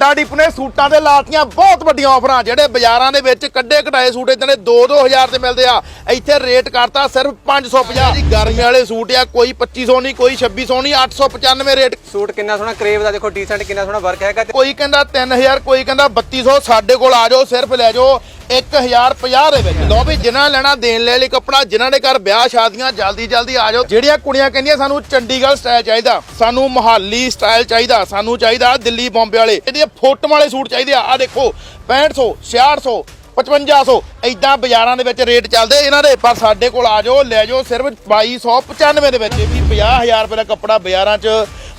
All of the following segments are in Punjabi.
ਵੱਡਾ ਡਿਪ ਨੇ ਸੂਟਾਂ ਦੇ ਲਾਤੀਆਂ ਬਹੁਤ ਵੱਡੀਆਂ ਆਫਰਾਂ। ਜਿਹੜੇ ਬਾਜ਼ਾਰਾਂ ਦੇ ਵਿੱਚ ਕੱਢੇ ਕਢਾਏ ਸੂਟ ਇਦਾਂ ਦੇ 2-2000 ਤੇ ਮਿਲਦੇ ਆ। ਇੱਥੇ ਰੇਟ ਕਰਤਾ ਸਿਰਫ 550 ਜੀ ਗਰਮੀ ਵਾਲੇ ਸੂਟ ਆ ਕੋਈ 2500 ਨਹੀਂ ਕੋਈ 2600 ਨਹੀਂ 895 ਰੇਟ। ਸੂਟ ਕਿੰਨਾ ਸੋਹਣਾ ਕਰੇਵ ਦਾ ਦੇਖੋ ਡੀਸੈਂਟ ਕਿੰਨਾ ਸੋਹਣਾ ਵਰਕ ਹੈਗਾ। ਤੇ ਕੋਈ ਕਹਿੰਦਾ 3000 ਕੋਈ ਕਹਿੰਦਾ 3200 ਸਾਡੇ ਕੋਲ ਆ ਜਾਓ ਸਿਰਫ ਲੈ ਜਾਓ। 1050 ਦੇ ਵਿੱਚ। ਲੋ ਵੀ, ਜਿਨ੍ਹਾਂ ਲੈਣਾ, ਦੇਣ ਲੈ ਲਈ ਕੱਪੜਾ, ਜਿਨ੍ਹਾਂ ਦੇ ਘਰ ਵਿਆਹ ਸ਼ਾਦੀਆਂ, ਜਲਦੀ ਜਲਦੀ ਆ ਜਾਓ। ਜਿਹੜੀਆਂ ਕੁੜੀਆਂ ਕਹਿੰਦੀਆਂ, ਸਾਨੂੰ ਚੰਡੀਗੜ੍ਹ ਸਟਾਈਲ ਚਾਹੀਦਾ, ਸਾਨੂੰ ਮੁਹਾਲੀ ਸਟਾਈਲ ਚਾਹੀਦਾ, ਸਾਨੂੰ ਚਾਹੀਦਾ ਦਿੱਲੀ, ਬੰਬੇ ਵਾਲੇ। ਇਹਦੇ ਫੋਟੋ ਵਾਲੇ ਸੂਟ ਚਾਹੀਦੇ ਆ। ਆ ਦੇਖੋ 6500 6600 5500 ਇਦਾਂ ਬਾਜ਼ਾਰਾਂ ਦੇ ਵਿੱਚ ਰੇਟ ਚੱਲਦੇ ਇਹਨਾਂ ਦੇ। ਪਰ ਸਾਡੇ ਕੋਲ ਆ ਜਾਓ, ਲੈ ਜਾਓ ਸਿਰਫ 2295 ਦੇ ਵਿੱਚ। ਇਹ ਵੀ 50000 ਰੁਪਏ ਦਾ ਕੱਪੜਾ ਬਾਜ਼ਾਰਾਂ 'ਚ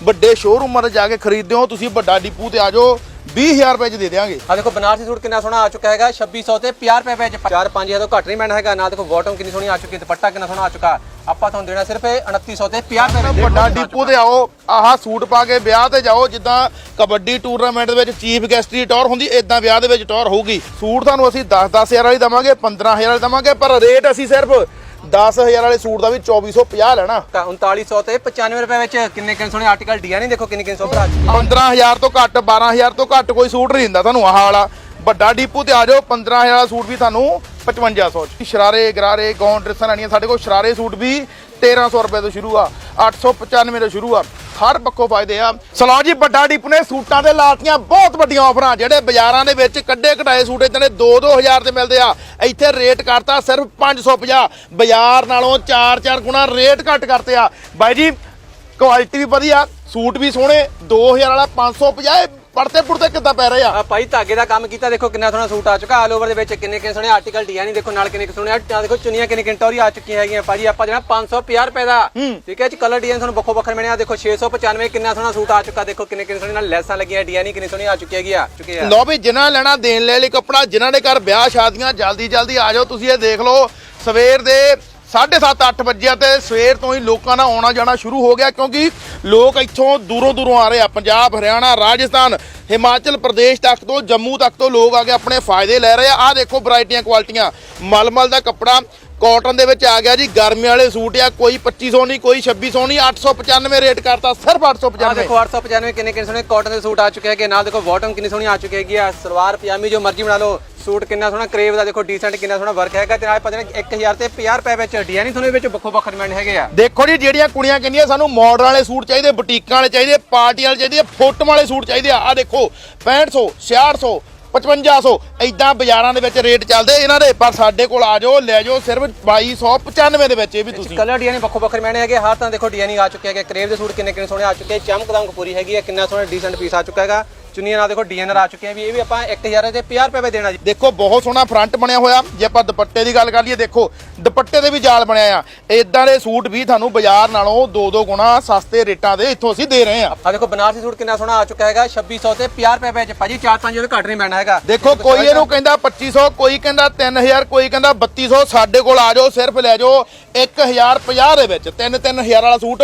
ਵੱਡੇ ਸ਼ੋਰੂਮਾਂ ਤੇ ਜਾ ਕੇ ਖਰੀਦਦੇ ਹੋ। ਤੁਸੀਂ ਵੱਡਾ ਡਿਪੂ ਤੇ ਆ ਜਾਓ। 20000 ਰੁਪਏ 'ਚ ਦੇ ਦੇਵਾਂਗੇ ਆ ਦੇਖੋ ਬਨਾਰਸੀ ਸੂਟ ਕਿੰਨਾ ਸੋਹਣਾ ਆ ਚੁੱਕਾ ਹੈਗਾ 2600 ਤੇ 50 ਰੁਪਏ ਵਿੱਚ 4-5000 ਤੋਂ ਘੱਟ ਨਹੀਂ ਮਿਲਣਾ ਹੈਗਾ ਨਾਲ ਦੇਖੋ ਬਾਟਮ ਕਿੰਨੀ ਸੋਹਣੀ ਆ ਚੁੱਕੀ ਹੈ ਦੁਪੱਟਾ ਕਿੰਨਾ ਸੋਹਣਾ ਆ ਚੁੱਕਾ। ਆਪਾਂ ਤੁਹਾਨੂੰ ਦੇਣਾ ਸਿਰਫ ਇਹ 2900 ਤੇ 50 ਰੁਪਏ ਵਿੱਚ। ਵੱਡਾ ਡਿਪੂ ਤੇ ਆਓ ਆਹ ਸੂਟ ਪਾ ਕੇ ਵਿਆਹ ਤੇ ਜਾਓ ਜਿੱਦਾਂ ਕਬੱਡੀ ਟੂਰਨਾਮੈਂਟ ਦੇ ਵਿੱਚ ਚੀਫ ਗੈਸਟ ਦੀ ਟੌਰ ਹੁੰਦੀ ਇਦਾਂ ਵਿਆਹ ਦੇ ਵਿੱਚ ਟੌਰ ਹੋਊਗੀ। ਸੂਟ ਤੁਹਾਨੂੰ ਅਸੀਂ 10-10000 ਵਾਲੀ ਦਵਾਂਗੇ 15000 ਵਾਲੀ ਦਵਾਂਗੇ ਪਰ ਰੇਟ ਅਸੀਂ ਸਿਰਫ 10000 ਵਾਲੇ ਸੂਟ ਦਾ ਵੀ 2450 ਲੈਣਾ। ਤਾਂ 3900 ਤੇ 95 ਰੁਪਏ ਵਿੱਚ ਕਿੰਨੇ ਕਿੰਨੇ ਸੋਹਣੇ ਆਰਟੀਕਲ ਡਿਜ਼ਾਈਨ ਦੇਖੋ ਕਿੰਨੇ ਕਿੰਨੇ ਸੋਹਣੇ ਆ ਚੁੱਕੇ 15000 ਤੋਂ ਘੱਟ 12000 ਤੋਂ ਘੱਟ ਕੋਈ ਸੂਟ ਨਹੀਂ ਦਿੰਦਾ ਤੁਹਾਨੂੰ ਆਹ ਵਾਲਾ। ਵੱਡਾ ਡੀਪੂ ਤੇ ਆ ਜਾਓ 15000 ਵਾਲਾ ਸੂਟ ਵੀ ਤੁਹਾਨੂੰ 5500 ਚ। ਸ਼ਰਾਰੇ, ਗਰਾਰੇ ਗੌਨ ਡਰੈਸਾਂ ਲੈਣੀਆਂ ਸਾਡੇ ਕੋਲ। ਸ਼ਰਾਰੇ ਸੂਟ ਵੀ 1300 ਰੁਪਏ ਤੋਂ ਸ਼ੁਰੂ ਆ 895 ਤੋਂ ਸ਼ੁਰੂ ਆ। ਹਰ ਪੱਖੋਂ ਫਾਇਦੇ ਆ। ਸਲੋ ਜੀ, ਵੱਡਾ ਡੀਪੂ ਨੇ ਸੂਟਾਂ 'ਤੇ ਲਾਤੀਆਂ ਬਹੁਤ ਵੱਡੀਆਂ ਆਫਰਾਂ, ਜਿਹੜੇ ਬਾਜ਼ਾਰਾਂ ਦੇ ਵਿੱਚ ਕੱਢੇ ਕਢਾਏ ਸੂਟ ਇਦਾਂ ਦੇ 2-2000 ਤੇ ਮਿਲਦੇ ਆ। ਇੱਥੇ ਰੇਟ ਕਰਤਾ ਸਿਰਫ 550 ਬਾਜ਼ਾਰ ਨਾਲੋਂ 4-4 ਗੁਣਾ ਰੇਟ ਘੱਟ ਕਰਤੇ ਆ। ਬਾਈ ਜੀ, ਕੁਆਲਿਟੀ ਵੀ ਵਧੀਆ, ਸੂਟ ਵੀ ਸੋਹਣੇ। 2000 ਵਾਲਾ 550 ਇਹ ਪੜਤੇ ਪੁੜਤੇ ਕਿੱਦਾਂ ਪੈ ਰਹੇ ਆ? ਆ ਭਾਈ ਧਾਗੇ ਦਾ ਕੰਮ ਕੀਤਾ ਦੇਖੋ ਕਿੰਨਾ ਸੋਹਣਾ ਸੂਟ ਆ ਚੁੱਕਾ ਆਲ ਓਵਰ ਦੇ ਵਿੱਚ ਕਿੰਨੇ ਕਿੰਨੇ ਸੋਹਣੇ ਆਰਟੀਕਲ ਡਿਜ਼ਾਈਨ ਦੇਖੋ ਨਾਲ ਕਿੰਨੇ ਕਿੰਨੇ ਸੋਹਣੇ ਆ ਦੇਖੋ ਚੁੰਨੀਆਂ ਕਿੰਨੇ ਕਿੰਨੇ ਟੋਰੀ ਆ ਚੁੱਕੀਆਂ ਹੈਗੀਆਂ ਭਾਜੀ ਆਪਾਂ ਜਿਹੜਾ 550 ਰੁਪਏ ਦਾ। ਠੀਕ ਹੈ ਜੀ ਕਲਰ ਡਿਜ਼ਾਈਨ ਤੁਹਾਨੂੰ ਵੱਖੋ ਵੱਖਰੇ ਮਿਲਿਆ ਦੇਖੋ 695 ਕਿੰਨਾ ਸੋਹਣਾ ਸੂਟ ਆ ਚੁੱਕਾ ਦੇਖੋ ਕਿੰਨੇ ਕਿੰਨੇ ਸੋਹਣੇ ਨਾਲ ਲੈਸਾਂ ਲੱਗੀਆਂ ਡਿਜ਼ਾਈਨ ਕਿੰਨੀ ਸੋਹਣੀ ਆ ਚੁੱਕੀ ਹੈਗੀ ਆ ਚੁੱਕੀ ਆ। ਲੋ ਵੀ ਜਿਨ੍ਹਾਂ ਲੈਣਾ ਦੇਣ ਲੈ ਲਈ ਕੱਪੜਾ ਜਿਨ੍ਹਾਂ ਦੇ ਘਰ ਵਿਆਹ ਸ਼ਾਦੀਆਂ ਜਲਦੀ ਜਲਦੀ ਆ ਜਾਓ ਤੁਸੀਂ ਇਹ ਦੇਖ ਲਓ ਸਵੇਰ ਦੇ 7:30 8 ਵਜੇ ਤੇ ਸਵੇਰ ਤੋਂ ਹੀ ਲੋਕਾਂ ਦਾ ਆਉਣਾ ਜਾਣਾ ਸ਼ੁਰੂ ਹੋ ਗਿਆ ਕਿਉਂਕਿ ਲੋਕ ਇੱਥੋਂ ਦੂਰੋਂ ਦੂਰੋਂ ਆ ਰਹੇ ਆ। ਪੰਜਾਬ, ਹਰਿਆਣਾ, ਰਾਜਸਥਾਨ, ਹਿਮਾਚਲ ਪ੍ਰਦੇਸ਼ ਤੱਕ ਤੋਂ, ਜੰਮੂ ਤੱਕ ਤੋਂ ਲੋਕ ਆ ਕੇ ਆਪਣੇ ਫਾਇਦੇ ਲੈ ਰਹੇ ਆ। ਆਹ ਦੇਖੋ ਵੈਰਾਈਟੀਆਂ, ਕੁਆਲਿਟੀਆਂ। ਮਲਮਲ ਦਾ ਕੱਪੜਾ ਕਾਟਨ ਦੇ ਵਿੱਚ ਆ ਗਿਆ ਜੀ ਗਰਮੀ ਵਾਲੇ ਸੂਟ ਆ ਕੋਈ 2500 ਨਹੀਂ ਕੋਈ 2600 ਨਹੀਂ 895 ਰੇਟ ਕਰਤਾ ਸਿਰਫ ਆ 895 ਦੇਖੋ 895 ਕਿੰਨੇ ਕਿੰਨੇ ਸੋਹਣੇ ਕਾਟਨ ਦੇ ਸੂਟ ਆ ਚੁੱਕੇ ਹੈਗੇ ਨਾਲ ਦੇਖੋ ਬਾਟਮ ਕਿੰਨੀ ਸੋਹਣੀ ਆ ਚੁੱਕੀ ਹੈਗੀ ਆ ਸਲਵਾਰ ਪਜਾਮੀ ਜੋ ਮਰਜ਼ੀ ਬਣਾ ਲਓ ਸੂਟ ਕਿੰਨਾ ਸੋਹਣਾ ਕਰੇਵ ਦਾ ਦੇਖੋ ਡੀਸੈਂਟ ਕਿੰਨਾ ਸੋਹਣਾ ਵਰਕ ਹੈਗਾ ਤੇ ਨਾਲ ਪਤਾ ਨਹੀਂ 1000 ਤੇ 50 ਰੁਪਏ ਵਿੱਚ ਡਿਜ਼ਾਈਨ ਤੁਹਾਨੂੰ ਵਿੱਚ ਵੱਖੋ ਵੱਖ ਡਿਮਾਂਡ ਹੈਗੇ ਆ। ਦੇਖੋ ਜੀ ਜਿਹੜੀਆਂ ਕੁੜੀਆਂ ਕਹਿੰਦੀਆਂ ਸਾਨੂੰ ਮਾਡਰਨ ਵਾਲੇ ਸੂਟ ਚਾਹੀਦੇ ਬੁਟੀਕਾਂ ਵਾਲੇ ਚਾਹੀਦੇ ਪਾਰਟੀ ਵਾਲੇ ਚਾਹੀਦੇ ਫੋਟੋ ਵਾਲੇ ਸੂਟ ਚਾਹੀਦੇ ਆ। ਆ ਦੇਖੋ 6500 6600 5500 ਇਦਾਂ ਬਾਜ਼ਾਰਾਂ ਦੇ ਵਿੱਚ ਰੇਟ ਚੱਲਦੇ ਇਹਨਾਂ ਦੇ ਪਰ ਸਾਡੇ ਕੋਲ ਆ ਜਾਓ ਲੈ ਜਾਓ ਸਿਰਫ 2295 ਦੇ ਵਿੱਚ ਇਹ ਵੀ ਤੁਸੀਂ। ਕਲਰ ਡਿਜ਼ਾਈਨ ਵੱਖੋ ਵੱਖਰੇ ਮੈਨੇ ਹੈਗੇ ਹਰ ਤਾਂ ਦੇਖੋ ਡਿਜ਼ਾਈਨ ਆ ਚੁੱਕੇ ਹੈਗੇ ਕਰੇਵ ਦੇ ਸੂਟ ਕਿੰਨੇ ਕਿੰਨੇ ਸੋਹਣੇ ਆ ਚੁੱਕੇ ਚਮਕ ਦਮਕ ਪੂਰੀ ਹੈਗੀ ਹੈ ਕਿੰਨਾ ਸੋਹਣਾ ਡੀਸੈਂਟ ਪੀਸ ਆ ਚੁੱਕਾ ਹੈਗਾ। ਚੁੰਨੀਆਂ ਨਾਲ ਦੇਖੋ ਡਿਜ਼ਾਈਨਰ ਆ ਚੁੱਕੇ ਆ ਵੀ ਇਹ ਵੀ ਆਪਾਂ 1000 ਤੇ 50 ਰੁਪਏ ਵਿੱਚ ਦੇਣਾ ਜੀ। ਦੇਖੋ ਬਹੁਤ ਸੋਹਣਾ ਫਰੰਟ ਬਣਿਆ ਹੋਇਆ। ਜੇ ਆਪਾਂ ਦੁਪੱਟੇ ਦੀ ਗੱਲ ਕਰ ਲਈਏ ਦੇਖੋ ਦੁਪੱਟੇ ਦੇ ਵੀ ਜਾਲ ਬਣਿਆ ਆ। ਇਦਾਂ ਦੇ ਸੂਟ ਵੀ ਤੁਹਾਨੂੰ ਬਾਜ਼ਾਰ ਨਾਲੋਂ ਦੋ ਦੋ ਗੁਣਾ ਸਸਤੇ ਰੇਟਾਂ ਦੇ ਇੱਥੋਂ ਅਸੀਂ ਦੇ ਰਹੇ ਆ। ਆ ਦੇਖੋ ਬਨਾਰਸੀ ਸੂਟ ਕਿੰਨਾ ਸੋਹਣਾ ਆ ਚੁੱਕਾ ਹੈਗਾ 2600 ਤੇ 50 ਰੁਪਏ ਵਿੱਚ ਭਾਜੀ 4-5 ਤੋਂ ਘੱਟ ਨਹੀਂ ਮਿਲਣਾ ਹੈਗਾ। ਦੇਖੋ ਕੋਈ ਇਹਨੂੰ ਕਹਿੰਦਾ 2500 ਕੋਈ ਕਹਿੰਦਾ 3000 ਕੋਈ ਕਹਿੰਦਾ 3200 ਸਾਡੇ ਕੋਲ ਆ ਜਾਓ ਸਿਰਫ ਲੈ ਜਾਓ 1050 ਦੇ ਵਿੱਚ। 3-3000 ਵਾਲਾ ਸੂਟ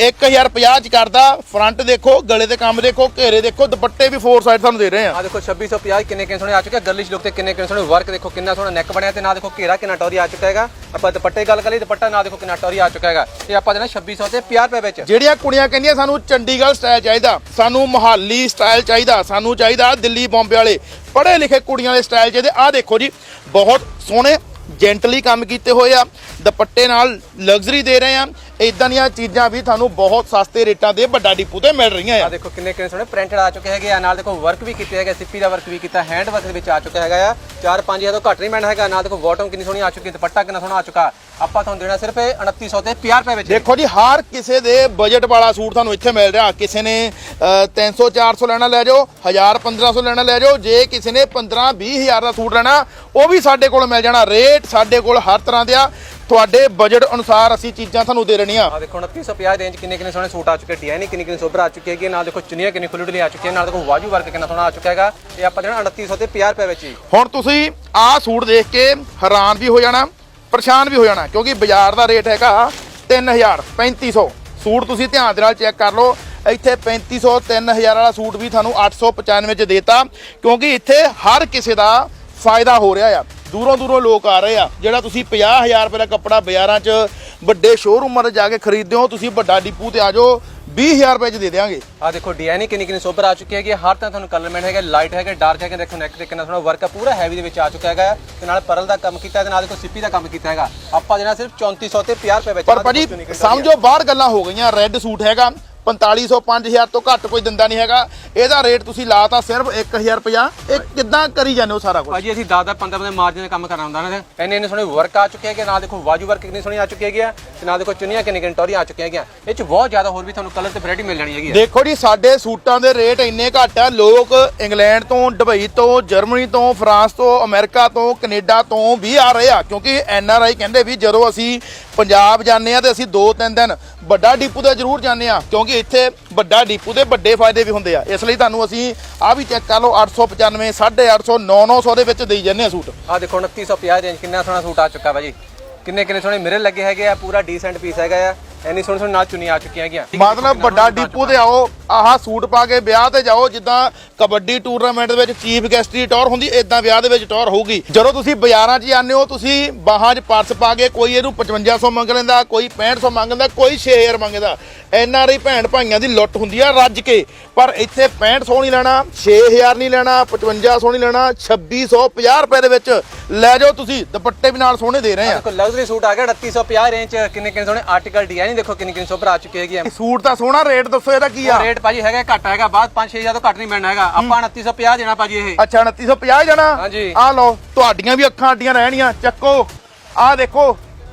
1050 ਚ ਕਰਦਾ। ਫਰੰਟ ਦੇਖੋ ਗਲੇ ਤੇ ਕੰਮ ਦੇਖੋ ਘੇਰੇ ਦੇਖੋ ਦੁਪੱਟੇ ਵੀ ਫੋਰ ਸਾਈਡ ਤੁਹਾਨੂੰ ਦੇ ਰਹੇ ਆ। ਆ ਦੇਖੋ 2650 ਕਿੰਨੇ ਕਿੰਨੇ ਸੋਹਣੇ ਆ ਚੁੱਕੇ ਗਰਲਿਸ਼ ਲੁੱਕ ਤੇ ਕਿੰਨੇ ਕਿੰਨੇ ਸੋਹਣੇ ਵਰਕ ਦੇਖੋ ਕਿੰਨਾ ਸੋਹਣਾ ਨੈਕ ਬਣਿਆ ਤੇ ਨਾਲ ਦੇਖੋ ਘੇਰਾ ਕਿੰਨਾ ਟੌਰੀ ਆ ਚੁੱਕਾ ਹੈਗਾ। ਆਪਾਂ ਦੁਪੱਟੇ ਗੱਲ ਕਰੀਏ ਦੁਪੱਟਾ ਨਾਲ ਦੇਖੋ ਕਿੰਨਾ ਟੌਰੀ ਆ ਚੁੱਕਾ ਹੈਗਾ। ਇਹ ਆਪਾਂ ਦੇਣਾ 2600 ਤੇ 50 ਰੁਪਏ ਵਿੱਚ। ਜਿਹੜੀਆਂ ਕੁੜੀਆਂ ਕਹਿੰਦੀਆਂ ਸਾਨੂੰ ਚੰਡੀਗੜ੍ਹ ਸਟਾਈਲ ਚਾਹੀਦਾ ਸਾਨੂੰ ਮੁਹਾਲੀ ਸਟਾਈਲ ਚਾਹੀਦਾ ਸਾਨੂੰ ਚਾਹੀਦਾ ਦਿੱਲੀ ਬੰਬੇ ਵਾਲੇ। ਪੜ੍ਹੇ ਲਿਖੇ ਕੁੜੀਆਂ ਦੇ ਸਟਾਈਲ ਚਾਹੀਦੇ। ਆਹ ਦੇਖੋ ਜੀ ਬਹੁਤ ਸੋਹਣੇ ਜੈਂਟਲੀ ਕੰਮ ਕੀਤੇ ਹੋਏ ਆ। ਦੁਪੱਟੇ ਨਾਲ ਲਗਜ਼ਰੀ ਦੇ ਰਹੇ ਆ। ਇਦਾਂ ਦੀਆਂ ਚੀਜ਼ਾਂ ਵੀ ਤੁਹਾਨੂੰ ਬਹੁਤ ਸਸਤੇ ਰੇਟਾਂ ਦੇ ਵੱਡਾ ਡਿਪੂ ਤੇ ਮਿਲ ਰਹੀਆਂ ਆ। ਆ ਦੇਖੋ ਕਿੰਨੇ ਕਿੰਨੇ ਸੋਹਣੇ ਪ੍ਰਿੰਟਡ ਆ ਚੁੱਕੇ ਹੈਗੇ ਆ। ਨਾਲ ਦੇਖੋ ਵਰਕ ਵੀ ਕੀਤੇ ਹੈਗੇ ਸਿੱਪੀ ਦਾ ਵਰਕ ਵੀ ਕੀਤਾ ਹੈਂਡ ਵਰਕ ਦੇ ਵਿੱਚ ਆ ਚੁੱਕਾ ਹੈਗਾ ਆ। 4-5000 ਤੋਂ ਘੱਟ ਨਹੀਂ ਮਿਲਣਾ ਹੈਗਾ। ਨਾਲ ਦੇਖੋ ਬਾਟਮ ਕਿੰਨੀ ਸੋਹਣੀ ਆ ਚੁੱਕੀ ਦੁਪੱਟਾ ਕਿੰਨਾ ਸੋਹਣਾ ਆ ਚੁੱਕਾ। ਆਪਾਂ ਤੁਹਾਨੂੰ ਦੇਣਾ ਸਿਰਫ ਇਹ 2900 ਤੇ 50 ਰੁਪਏ ਵਿੱਚ। ਦੇਖੋ ਜੀ ਹਰ ਕਿਸੇ ਦੇ ਬਜਟ ਵਾਲਾ ਸੂਟ ਤੁਹਾਨੂੰ ਇੱਥੇ ਮਿਲ ਰਿਹਾ। ਕਿਸੇ ਨੇ ਅ, 300 400 ਲੈਣਾ ਲੈ ਜਾਓ 1000 1500 ਲੈਣਾ ਲੈ ਜਾਓ। ਜੇ ਕਿਸੇ ਨੇ 15 20000 ਦਾ ਸੂਟ ਲੈਣਾ ਉਹ ਵੀ ਸਾਡੇ ਕੋਲ ਮਿਲ ਜਾਣਾ। ਰੇਟ ਸਾਡੇ ਕੋਲ ਹਰ ਤਰ੍ਹਾਂ ਦੇ ਆ। ਤੁਹਾਡੇ ਬਜਟ ਅਨੁਸਾਰ ਅਸੀਂ ਚੀਜ਼ਾਂ ਤੁਹਾਨੂੰ ਦੇ ਰਹੀਆਂ। ਆ ਦੇਖੋ 2950 ਰੇਂਜ ਕਿੰਨੇ ਕਿੰਨੇ ਸੋਹਣੇ ਸੂਟ ਆ ਚੁੱਕੇ ਡਿਜ਼ਾਈਨ ਕਿੰਨੀ ਕਿੰਨੀ ਸੋਬਰ ਆ ਚੁੱਕੀ ਹੈਗੀ ਨਾਲ ਦੇਖੋ ਚੁੰਨੀਆਂ ਕਿੰਨੀ ਖੁੱਲੜੀ ਆ ਚੁੱਕੀਆਂ ਨਾਲ ਦੇਖੋ ਵਾਜੂ ਵਰਕ ਕਿੰਨਾ ਸੋਹਣਾ ਆ ਚੁੱਕਾ ਹੈਗਾ ਇਹ ਆਪਾਂ ਦੇਣਾ 2900 ਤੇ 50 ਰੁਪਏ ਵਿੱਚ ਹੀ। ਹੁਣ ਤੁਸੀਂ ਆਹ ਸੂਟ ਦੇਖ ਕੇ ਹੈਰਾਨ ਵੀ ਹੋ ਜਾਣਾ ਪਰੇਸ਼ਾਨ ਵੀ ਹੋ ਜਾਣਾ ਕਿਉਂਕਿ ਬਾਜ਼ਾਰ ਦਾ ਰੇਟ ਹੈਗਾ 3000 3500 ਸੂਟ ਤੁਸੀਂ ਧਿਆਨ ਦੇ ਨਾਲ ਚੈੱਕ ਕਰ ਲਓ ਇੱਥੇ 3500 3000 ਵਾਲਾ ਸੂਟ ਵੀ ਤੁਹਾਨੂੰ 895 ਚ ਦੇਤਾ ਕਿਉਂਕਿ ਇੱਥੇ ਹਰ ਕਿਸੇ ਦਾ ਫਾਇਦਾ ਹੋ ਰਿਹਾ ਆ। ਦੂਰੋਂ ਦੂਰੋਂ ਲੋਕ ਆ ਰਹੇ ਆ। ਜਿਹੜਾ ਤੁਸੀਂ 50000 ਰੁਪਏ ਦਾ ਕੱਪੜਾ ਬਾਜ਼ਾਰਾਂ 'ਚ ਵੱਡੇ ਸ਼ੋਰੂਮਾਂ 'ਤੇ ਜਾ ਕੇ ਖਰੀਦਦੇ ਹੋ ਤੁਸੀਂ ਵੱਡਾ ਡਿਪੂ ਤੇ ਆ ਜਾਓ 20000 ਰੁਪਏ ਚ ਦੇ ਦੇਵਾਂਗੇ ਆ ਦੇਖੋ ਡਿਜ਼ਾਈਨ ਕਿੰਨੀ ਕਿੰਨੀ ਸੋਬਰ ਆ ਚੁੱਕੀ ਹੈਗੀ। ਹਰ ਤਰ੍ਹਾਂ ਤੁਹਾਨੂੰ ਕਲਰ ਮੈਨ ਹੈਗਾ ਲਾਈਟ ਹੈਗਾ ਡਾਰਕ ਹੈਗਾ। ਦੇਖੋ ਨੈਕ ਤੇ ਕਿੰਨਾ ਥੋੜਾ ਵਰਕ ਆ ਪੂਰਾ ਹੈਵੀ ਦੇ ਵਿੱਚ ਆ ਚੁੱਕਾ ਹੈਗਾ ਤੇ ਨਾਲ ਪਰਲ ਦਾ ਕੰਮ ਕੀਤਾ ਤੇ ਨਾਲ ਦੇਖੋ ਸਿੱਪੀ ਦਾ ਕੰਮ ਕੀਤਾ ਹੈਗਾ। ਆਪਾਂ ਜਿਹੜਾ ਸਿਰਫ 3400 ਤੇ 50 ਰੁਪਏ ਵਿੱਚ ਪਰ ਭਾਜੀ ਸਮਝੋ ਬਾਹਰ ਗੱਲਾਂ ਹੋ ਗਈਆਂ ਰੈੱਡ ਸੂਟ ਹੈਗਾ। 4500 5000 ਤੋਂ ਘੱਟ ਕੋਈ ਦਿੰਦਾ ਨਹੀਂ ਹੈਗਾ। ਇਹਦਾ ਰੇਟ ਤੁਸੀਂ ਲਾਤਾ ਸਿਰਫ 1000 ਰੁਪਇਆ ਇਹ ਕਿੱਦਾਂ ਕਰੀ ਜਾਂਦੇ ਹੋ ਸਾਰਾ ਕੁਝ ਭਾਜੀ ਅਸੀਂ 10 10 15 15 ਮਾਰਜਨ ਦਾ ਕੰਮ ਕਰਨਾ ਹੁੰਦਾ ਨਾ ਤੇ। ਇੰਨੇ ਇੰਨੇ ਸੋਹਣੇ ਵਰਕ ਆ ਚੁੱਕੇ ਹੈਗੇ ਨਾਲ ਦੇਖੋ ਵਾਜੂ ਵਰਕ ਕਿੰਨੀ ਸੋਹਣੀ ਆ ਚੁੱਕੀ ਹੈਗੀ ਆ ਤੇ ਨਾਲ ਦੇਖੋ ਚੁੰਨੀਆਂ ਕਿੰਨੀ ਕਿੰਨੀ ਟੌਰੀ ਆ ਚੁੱਕੀਆਂ ਹੈਗੀਆਂ। ਇਹ ਚ ਬਹੁਤ ਜ਼ਿਆਦਾ ਹੋਰ ਵੀ ਤੁਹਾਨੂੰ ਕਲਰ ਤੇ ਵੈਰਾਈਟੀ ਮਿਲ ਜਾਣੀ ਹੈਗੀ ਆ। ਦੇਖੋ ਜੀ ਸਾਡੇ ਸੂਟਾਂ ਦੇ ਰੇਟ ਇੰਨੇ ਘੱਟ ਆ। ਲੋਕ ਇੰਗਲੈਂਡ ਤੋਂ ਦੁਬਈ ਤੋਂ ਜਰਮਨੀ ਤੋਂ ਫਰਾਂਸ ਤੋਂ ਅਮਰੀਕਾ ਤੋਂ ਕੈਨੇਡਾ ਤੋਂ ਵੀ ਆ ਰਹੇ ਆ ਕਿਉਂਕਿ ਐਨ ਆਰ ਆਈ ਕਹਿੰਦੇ ਵੀ ਜਦੋਂ ਅਸੀਂ ਪੰਜਾਬ ਜਾਂਦੇ ਆ ਤੇ ਅਸੀਂ 2-3 ਦਿਨ ਵੱਡਾ ਡੀਪੂ ਤੇ ਜ਼ਰੂਰ ਜਾਂਦੇ ਆ, ਕਿਉਂਕਿ ਇੱਥੇ ਵੱਡਾ ਡੀਪੂ ਦੇ ਵੱਡੇ ਫਾਇਦੇ ਵੀ ਹੁੰਦੇ ਆ। ਇਸ ਲਈ ਤੁਹਾਨੂੰ ਅਸੀਂ ਆ ਵੀ ਚੈੱਕ ਕਰ ਲਓ 895 850 900 ਦੇ ਵਿੱਚ ਦੇਈ ਜਾਂਦੇ ਆ ਸੂਟ। ਆ ਦੇਖੋ 2950 ਰੇਂਜ ਕਿੰਨਾ ਸੋਹਣਾ ਸੂਟ ਆ ਚੁੱਕਾ ਭਾਜੀ ਕਿੰਨੇ ਕਿੰਨੇ ਸੋਹਣੇ ਮਿਰਰ ਲੱਗੇ ਹੈਗੇ ਆ, ਪੂਰਾ ਡੀਸੈਂਟ ਪੀਸ ਹੈਗਾ ਆ। ਇੰਨੀ ਸੋਹਣੀ ਸੋਹਣੀ ਨਾਲ ਚੁੰਨੀ ਆ ਚੁੱਕੀਆਂ ਹੈਗੀਆਂ ਮਤਲਬ ਵੱਡਾ ਡੀਪੂ ਤੇ ਆਓ ਆਹ ਸੂਟ ਪਾ ਕੇ ਵਿਆਹ ਤੇ ਜਾਓ ਜਿੱਦਾਂ ਕਬੱਡੀ ਟੂਰਨਾਮੈਂਟ ਦੇ ਵਿੱਚ ਚੀਫ ਗੈਸਟ ਦੀ ਟੌਰ ਹੁੰਦੀ ਇਦਾਂ ਵਿਆਹ ਦੇ ਵਿੱਚ ਟੌਰ ਹੋਊਗੀ। ਜਦੋਂ ਤੁਸੀਂ ਬਾਜ਼ਾਰਾਂ 'ਚ ਜਾਂਦੇ ਹੋ ਤੁਸੀਂ ਬਾਹਾਂ 'ਚ ਪਰਸ ਪਾ ਕੇ ਕੋਈ ਇਹਨੂੰ 5500 ਮੰਗ ਲੈਂਦਾ ਕੋਈ 6500 ਮੰਗਦਾ ਕੋਈ 6000 ਮੰਗਦਾ। ਐਨ ਆਰ ਆਈ ਭੈਣ ਭਾਈਆਂ ਦੀ ਲੁੱਟ ਹੁੰਦੀ ਆ ਰੱਜ ਕੇ। ਪਰ ਇੱਥੇ 6500 ਨਹੀਂ ਲੈਣਾ 6000 ਨਹੀਂ ਲੈਣਾ 5500 ਨਹੀਂ ਲੈਣਾ 2650 ਰੁਪਏ ਦੇ ਵਿੱਚ ਲੈ ਜਾਓ ਤੁਸੀਂ। ਦੁਪੱਟੇ ਵੀ ਨਾਲ ਸੋਹਣੇ ਦੇ ਰਹੇ ਆ। ਲਗਜ਼ਰੀ ਸੂਟ ਆ ਗਿਆ 3850 ਰੇਂਜ ਕਿੰਨੇ ਕਿੰਨੇ ਸੋਹਣੇ ਆਰਟੀਕਲ ਡਿਜ਼ਾਈਨ ਦੇਖੋ ਕਿੰਨੀ ਕਿੰਨੀ ਸੋਹਰ ਆ ਚੁੱਕੀ ਹੈਗੀ ਆ। ਸੂਟ ਤਾਂ ਸੋਹਣਾ ਰੇਟ ਦੱਸੋ ਇਹਦਾ ਕੀ ਆ? ਰੇਟ ਭਾਜੀ ਹੈਗਾ ਘੱਟ ਹੈਗਾ ਬਾਅਦ 5-6000 ਤੋਂ ਘੱਟ ਨਹੀਂ ਮਿਲਣਾ ਹੈਗਾ। ਆਪਾਂ 2950 ਦੇਣਾ ਭਾਜੀ ਇਹ। ਅੱਛਾ 2950 ਜਣਾ? ਹਾਂਜੀ। ਆ ਲਓ ਤੁਹਾਡੀਆਂ ਵੀ ਅੱਖਾਂ ਅੱਡੀਆਂ ਰਹਿਣੀਆਂ ਚੱਕੋ। ਆ ਦੇਖੋ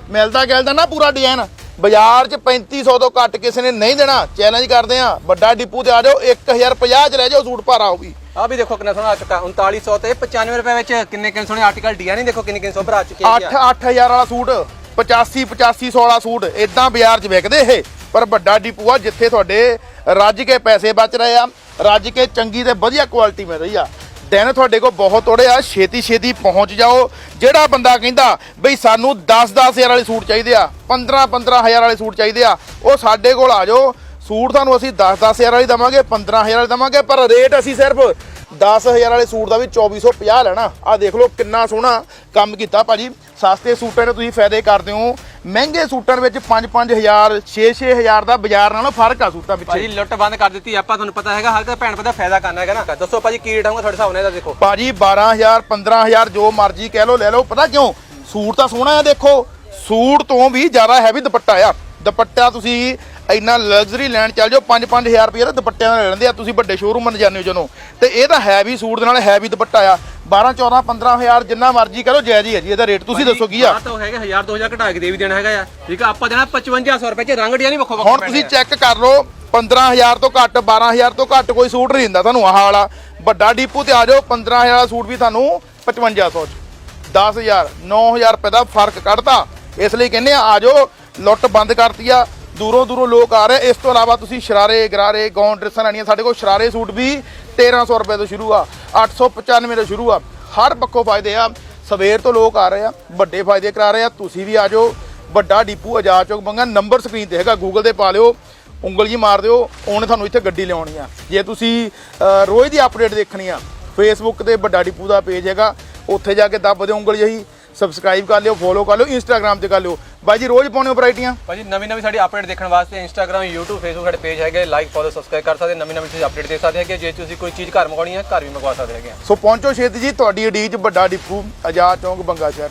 ਮਿਲਦਾ ਗਿਲਦਾ ਨਾ ਪੂਰਾ ਡਿਜ਼ਾਈਨ ਬਾਜ਼ਾਰ 'ਚ 3500 ਤੋਂ ਘੱਟ ਕਿਸੇ ਨੇ ਨਹੀਂ ਦੇਣਾ। ਚੈਲੰਜ ਕਰਦੇ ਆ ਵੱਡਾ ਡਿਪੂ ਤੇ ਆ ਜਾਓ 1050 ਚ ਲੈ ਜਾਓ ਸੂਟ ਭਾਰਾ ਹੋਊਗੀ ਆ ਵੀ ਦੇਖੋ ਕਿੰਨਾ ਸੋਹਣਾ ਆ ਚੁੱਕਾ 3900 ਤੇ 95 ਰੁਪਏ ਵਿੱਚ ਕਿੰਨੇ ਕਿੰਨੇ ਸੋਹਣੇ ਆਰਟੀਕਲ ਡਿਜ਼ਾਈਨ ਦੇਖੋ ਕਿੰਨੀ ਕਿੰਨੀ ਸੋਹਰ ਆ ਚੁੱਕੀ ਹੈਗੀ 8 ਆ 8000 ਵਾਲਾ ਸੂਟ। 85 8500 ਵਾਲਾ ਸੂਟ ਇਦਾਂ ਬਾਜ਼ਾਰ 'ਚ ਵਿਕਦੇ ਇਹ। ਪਰ ਵੱਡਾ ਡਿਪੂ ਆ, ਜਿੱਥੇ ਤੁਹਾਡੇ ਰੱਜ ਕੇ ਪੈਸੇ ਬਚ ਰਹੇ ਆ, ਰੱਜ ਕੇ ਚੰਗੀ ਤੇ ਵਧੀਆ ਕੁਆਲਿਟੀ ਮਿਲ ਰਹੀ ਆ। ਦਿਨ ਤੁਹਾਡੇ ਕੋਲ ਬਹੁਤ ਥੋੜੇ ਆ ਛੇਤੀ ਛੇਤੀ ਪਹੁੰਚ ਜਾਓ। ਜਿਹੜਾ ਬੰਦਾ ਕਹਿੰਦਾ ਬਈ ਸਾਨੂੰ 10 ਹਜ਼ਾਰ ਵਾਲੇ ਸੂਟ ਚਾਹੀਦੇ ਆ 15 15000 ਵਾਲੇ ਸੂਟ ਚਾਹੀਦੇ ਆ, ਉਹ ਸਾਡੇ ਕੋਲ ਆ ਜਾਓ। ਸੂਟ ਤੁਹਾਨੂੰ ਅਸੀਂ 10 ਹਜ਼ਾਰ ਵਾਲੇ ਦਵਾਂਗੇ 15000 ਵਾਲੇ ਦਵਾਂਗੇ, ਪਰ ਰੇਟ ਅਸੀਂ ਸਿਰਫ 10000 ਵਾਲੇ ਸੂਟ ਦਾ ਵੀ 2450 ਲੈਣਾ। ਆ ਦੇਖ ਲਓ ਕਿੰਨਾ ਸੋਹਣਾ ਕੰਮ ਕੀਤਾ ਭਾਜੀ। ਸਸਤੇ ਸੂਟਾਂ ਦੇ ਤੁਸੀਂ ਫਾਇਦੇ ਕਰਦੇ ਹੋ। ਮਹਿੰਗੇ ਸੂਟਾਂ ਵਿੱਚ 5-5000 6-6000 ਦਾ ਬਾਜ਼ਾਰ ਨਾਲੋਂ ਫ਼ਰਕ ਆ ਸੂਟਾਂ ਵਿੱਚ ਭਾਜੀ ਲੁੱਟ ਬੰਦ ਕਰ ਦਿੱਤੀ। ਆਪਾਂ ਤੁਹਾਨੂੰ ਪਤਾ ਹੈਗਾ ਹਰ ਕੋਈ ਭੈਣ ਪਤਾ ਫਾਇਦਾ ਕਰਨਾ ਹੈਗਾ ਨਾ। ਦੱਸੋ ਭਾਜੀ ਕੀ ਰੇਟ ਆਉਂਗਾ ਤੁਹਾਡੇ ਹਿਸਾਬ ਨਾਲ ਇਹਦਾ ਦੇਖੋ। ਭਾਜੀ 12000 15000 ਜੋ ਮਰਜ਼ੀ ਕਹਿ ਲਓ ਲੈ ਲਓ। ਪਤਾ ਕਿਉਂ? ਸੂਟ ਤਾਂ ਸੋਹਣਾ ਆ ਦੇਖੋ। ਸੂਟ ਤੋਂ ਵੀ ਜ਼ਿਆਦਾ ਹੈਵੀ ਦੁਪੱਟਾ ਆ। ਦੁਪੱਟਾ ਤੁਸੀਂ ਇੰਨਾ ਲਗਜ਼ਰੀ ਲੈਣ ਚੱਲ ਜਾਓ 5-5000 ਰੁਪਏ ਦਾ ਦੁਪੱਟਿਆਂ ਦਾ ਲੈ ਲੈਂਦੇ ਆ ਤੁਸੀਂ ਵੱਡੇ ਸ਼ੋਰੂਮ ਮਨ ਜਾਂਦੇ ਹੋ ਜਦੋਂ। ਤੇ ਇਹ ਤਾਂ ਹੈਵੀ ਸੂਟ ਦੇ ਨਾਲ ਹੈਵੀ ਦੁਪੱਟਾ ਆ। 12 14 15000 ਜਿੰਨਾ ਮਰਜ਼ੀ ਕਰੋ ਜਾਇਜ਼ ਹੀ ਹੈ ਜੀ ਇਹਦਾ ਰੇਟ ਤੁਸੀਂ ਦੱਸੋ ਕੀ ਆ। ਤਾਂ ਹੈਗਾ 1000 2000 ਘਟਾ ਕੇ ਦੇ ਵੀ ਦੇਣਾ ਹੈਗਾ ਆ। ਠੀਕ ਆ ਆਪਾਂ ਦੇਣਾ 5500 ਰੁਪਏ ਚ ਵੱਖੋ ਵੱਖਰੇ ਹੁਣ ਤੁਸੀਂ ਚੈੱਕ ਕਰ ਲਓ 15000 ਤੋਂ ਘੱਟ 12000 ਤੋਂ ਘੱਟ ਕੋਈ ਸੂਟ ਨਹੀਂ ਦਿੰਦਾ ਤੁਹਾਨੂੰ ਆਹ ਵਾਲਾ। ਵੱਡਾ ਡੀਪੂ ਤੇ ਆ ਜਾਓ 15000 ਵਾਲਾ ਸੂਟ ਵੀ ਤੁਹਾਨੂੰ 5500 ਚ। 10000 9000 ਰੁਪਏ ਦਾ ਫ਼ਰਕ ਕੱਢਤਾ। ਇਸ ਲਈ ਕਹਿੰਦੇ ਆ ਆ ਜਾਓ ਲੁੱਟ ਬੰਦ ਕਰਤੀ ਆ। ਦੂਰੋਂ ਦੂਰੋਂ ਲੋਕ ਆ ਰਹੇ। ਇਸ ਤੋਂ ਇਲਾਵਾ ਤੁਸੀਂ ਸ਼ਰਾਰੇ, ਗਰਾਰੇ ਗੌਨ ਡਰੈਸਾਂ ਲੈਣੀਆਂ। ਸਾਡੇ ਕੋਲ ਸ਼ਰਾਰੇ ਸੂਟ ਵੀ 1300 ਰੁਪਏ ਤੋਂ ਸ਼ੁਰੂ ਆ 895 ਤੋਂ ਸ਼ੁਰੂ ਆ। ਹਰ ਪੱਖੋਂ ਫਾਇਦੇ ਆ। ਸਵੇਰ ਤੋਂ ਲੋਕ ਆ ਰਹੇ ਆ, ਵੱਡੇ ਫਾਇਦੇ ਕਰਾ ਰਹੇ ਆ। ਤੁਸੀਂ ਵੀ ਆ ਜਾਓ। ਵੱਡਾ depot Azad Chowk Banga number screen ਤੇ ਹੈਗਾ ਗੂਗਲ ਤੇ ਪਾ ਲਿਓ। ਉਂਗਲ ਜੀ ਮਾਰ ਦਿਓ। ਉਹਨੇ ਤੁਹਾਨੂੰ ਇੱਥੇ ਗੱਡੀ ਲਿਆਉਣੀ ਆ। ਜੇ ਤੁਸੀਂ ਰੋਜ਼ ਦੀ ਅਪਡੇਟ ਦੇਖਣੀ ਆ ਫੇਸਬੁੱਕ ਤੇ ਵੱਡਾ ਡੀਪੂ ਦਾ ਪੇਜ ਹੈਗਾ, ਉੱਥੇ ਜਾ ਕੇ ਦੱਬ ਦਿਓ ਉਂਗਲ ਜਿਹੀ। ਸਬਸਕ੍ਰਾਈਬ ਕਰ ਲਿਓ ਫੋਲੋ ਕਰ ਲਿਓ ਇੰਸਟਾਗ੍ਰam ਤੇ ਕਰ ਲਿਓ। ਬਾਈ ਜੀ ਰੋਜ਼ ਪਾਉਣੇ ਵੈਰਾਈਟੀਆਂ ਭਾਜੀ ਨਵੀਂ ਨਵੀਂ ਸਾਡੀ ਅਪਡੇਟ ਦੇਖਣ ਵਾਸਤੇ ਇੰਸਟਾਗ੍ਰam YouTube Facebook ਸਾਡੇ ਪੇਜ ਹੈਗੇ। ਲਾਈਕ ਫੋਲੋ ਸਬਸਕ੍ਰਾਈਬ ਕਰ ਸਕਦੇ ਨਵੀਂ ਨਵੀਂ ਤੁਸੀਂ ਅਪਡੇਟ ਦੇਖ ਸਕਦੇ ਹੈਗੇ। ਜੇ ਤੁਸੀਂ ਕੋਈ ਚੀਜ਼ ਘਰ ਮੰਗਵਾਉਣੀ ਹੈ ਘਰ ਵੀ ਮੰਗਵਾ ਸਕਦੇ ਹੈਗੇ ਸੋ ਪਹੁੰਚੋ ਛੇਤੀ ਜੀ ਤੁਹਾਡੀ ਅਡੀਜ ਵੱਡਾ ਡੀਪੂ ਆਜ਼ਾਦ ਚੌਂਕ ਬੰਗਾ ਸ਼ਹਿਰ।